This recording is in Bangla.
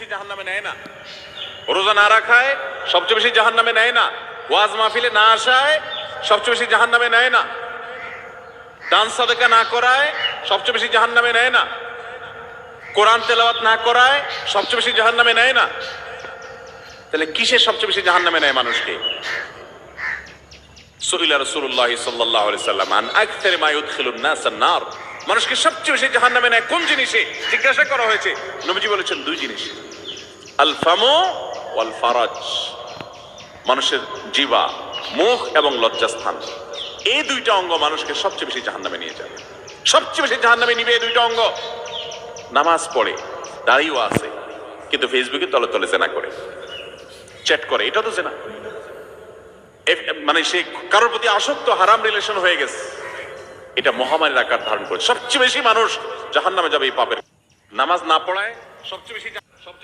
বেশি জাহান্নামে নেয় না। রোজা না রাখায় সবচেয়ে বেশি জাহান্নামে নেয় না। ওয়াজ মাহফিলে না আসায় সবচেয়ে বেশি জাহান্নামে নেয় না। দান সাদেকা না করায় সবচেয়ে বেশি জাহান্নামে নেয় না। কোরআন তেলাওয়াত না করায় সবচেয়ে বেশি জাহান্নামে নেয় না। তাহলে কিসে সবচেয়ে বেশি জাহান্নামে নেয় মানুষকে? সুইলা রাসূলুল্লাহ সাল্লাল্লাহু আলাইহি সাল্লাম, আন আকসারি মা ইউদখিলুন নাস আন-নার মানুষকে সবচেয়ে বেশি জাহান্নামে নেয় কোন জিনিসে? জিজ্ঞাসা করা হয়েছে। নবীজি বলেছেন দুই জিনিস। আল ফারাজ। মানুষের জিবা, মুখ এবং লজ্জাস্থান। এই দুইটা অঙ্গ মানুষকে সবচেয়ে বেশি জাহান্নামে নিয়ে যাবে। সবচেয়ে বেশি জাহান্নামে নিবে এই দুইটা অঙ্গ। নামাজ পড়ে, দাঁড়িয়েও আছে, কিন্তু ফেসবুকে তলে তলে জেনা করে। চ্যাট করে এটা তো জেনা। মানে সে কারোর প্রতি আসক্ত, হারাম রিলেশন হয়ে গেছে। এটা মহামারীর আকার ধারণ করে সবচেয়ে বেশি মানুষ জাহান্নামে যাবে এই পাপের। নামাজ না পড়ায় সবচেয়ে বেশি